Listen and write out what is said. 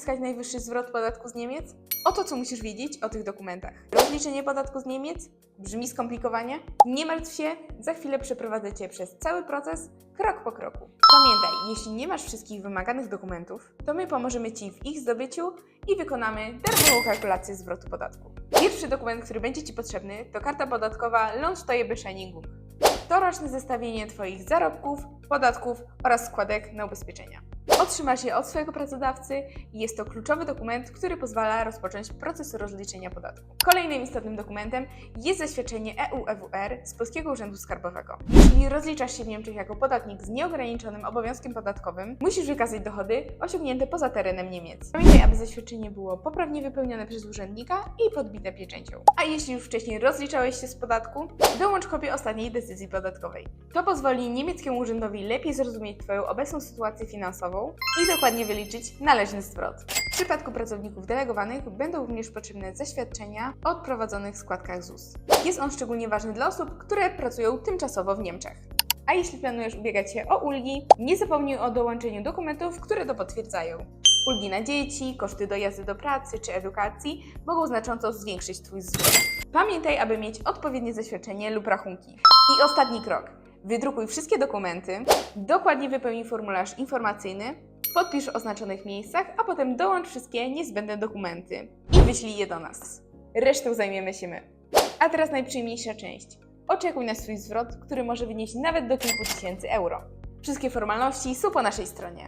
uzyskać najwyższy zwrot podatku z Niemiec? Oto co musisz wiedzieć o tych dokumentach. Rozliczenie podatku z Niemiec? Brzmi skomplikowanie? Nie martw się, za chwilę przeprowadzę Cię przez cały proces, krok po kroku. Pamiętaj, jeśli nie masz wszystkich wymaganych dokumentów, to my pomożemy Ci w ich zdobyciu i wykonamy darmową kalkulację zwrotu podatku. Pierwszy dokument, który będzie Ci potrzebny, to karta podatkowa Lohnsteuerbescheinigung. To roczne zestawienie Twoich zarobków, podatków oraz składek na ubezpieczenia. Otrzymasz je od swojego pracodawcy i jest to kluczowy dokument, który pozwala rozpocząć proces rozliczenia podatku. Kolejnym istotnym dokumentem jest zaświadczenie EU-EWR z Polskiego Urzędu Skarbowego. Jeśli rozliczasz się w Niemczech jako podatnik z nieograniczonym obowiązkiem podatkowym, musisz wykazać dochody osiągnięte poza terenem Niemiec. Pamiętaj, aby zaświadczenie było poprawnie wypełnione przez urzędnika i podbite pieczęcią. A jeśli już wcześniej rozliczałeś się z podatku, dołącz kopię ostatniej decyzji podatkowej. To pozwoli niemieckiemu urzędowi lepiej zrozumieć Twoją obecną sytuację finansową i dokładnie wyliczyć należny zwrot. W przypadku pracowników delegowanych będą również potrzebne zaświadczenia o odprowadzonych składkach ZUS. Jest on szczególnie ważny dla osób, które pracują tymczasowo w Niemczech. A jeśli planujesz ubiegać się o ulgi, nie zapomnij o dołączeniu dokumentów, które to potwierdzają. Ulgi na dzieci, koszty dojazdu do pracy czy edukacji mogą znacząco zwiększyć Twój zwrot. Pamiętaj, aby mieć odpowiednie zaświadczenie lub rachunki. I ostatni krok. Wydrukuj wszystkie dokumenty, dokładnie wypełnij formularz informacyjny, podpisz w oznaczonych miejscach, a potem dołącz wszystkie niezbędne dokumenty i wyślij je do nas. Resztą zajmiemy się my. A teraz najprzyjemniejsza część. Oczekuj na swój zwrot, który może wynieść nawet do kilku tysięcy euro. Wszystkie formalności są po naszej stronie.